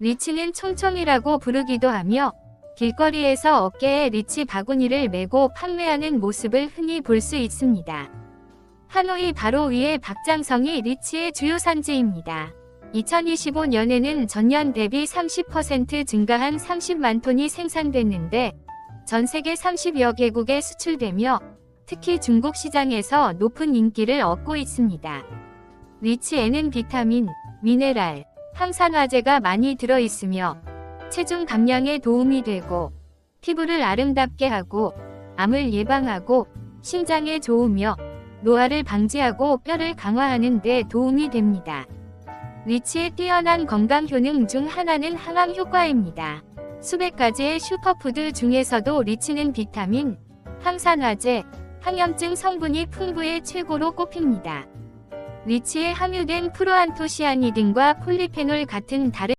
리치는 총총이라고 부르기도 하며 길거리에서 어깨에 리치 바구니를 메고 판매하는 모습을 흔히 볼 수 있습니다. 하노이 바로 위에 박장성이 리치의 주요 산지입니다. 2025년에는 전년 대비 30% 증가한 30만 톤이 생산됐는데 전 세계 30여 개국에 수출되며 특히 중국 시장에서 높은 인기를 얻고 있습니다. 리치에는 비타민, 미네랄, 항산화제가 많이 들어있으며 체중 감량에 도움이 되고 피부를 아름답게 하고 암을 예방하고 신장에 좋으며 노화를 방지하고 뼈를 강화하는 데 도움이 됩니다. 리치의 뛰어난 건강 효능 중 하나는 항암 효과입니다. 수백 가지의 슈퍼푸드 중에서도 리치는 비타민, 항산화제, 항염증 성분이 풍부해 최고로 꼽힙니다. 리치에 함유된 프로안토시아니딘과 폴리페놀 같은 다른